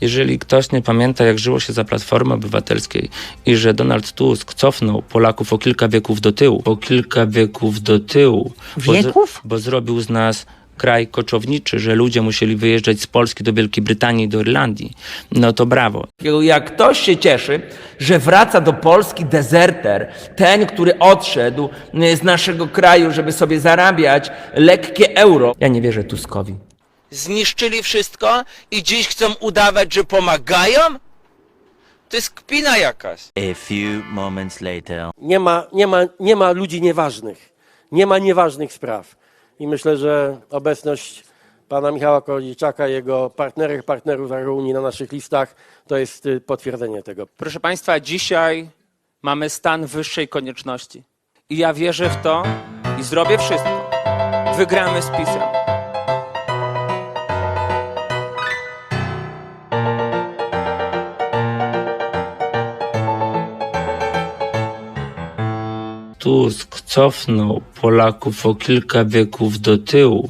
Jeżeli ktoś nie pamięta, jak żyło się za Platformy Obywatelskiej i że Donald Tusk cofnął Polaków o kilka wieków do tyłu, o kilka wieków do tyłu. bo z- Wieków? Bo, zrobił z nas kraj koczowniczy, że ludzie musieli wyjeżdżać z Polski do Wielkiej Brytanii i do Irlandii. No to brawo. Jak ktoś się cieszy, że wraca do Polski dezerter, ten, który odszedł y, z naszego kraju, żeby sobie zarabiać lekkie euro. Ja nie wierzę Tuskowi. Zniszczyli wszystko i dziś chcą udawać, że pomagają? To jest kpina jakaś. A few moments later. Nie ma, nie, ma, nie ma ludzi nieważnych. Nie ma nieważnych spraw. I myślę, że obecność pana Michała Kołodziejczaka, jego partnerek, partnerów z Unii na naszych listach, to jest y, potwierdzenie tego. Proszę Państwa, dzisiaj mamy stan wyższej konieczności. I ja wierzę w to i zrobię wszystko. Wygramy z PiSem. Tusk cofnął Polaków o kilka wieków do tyłu,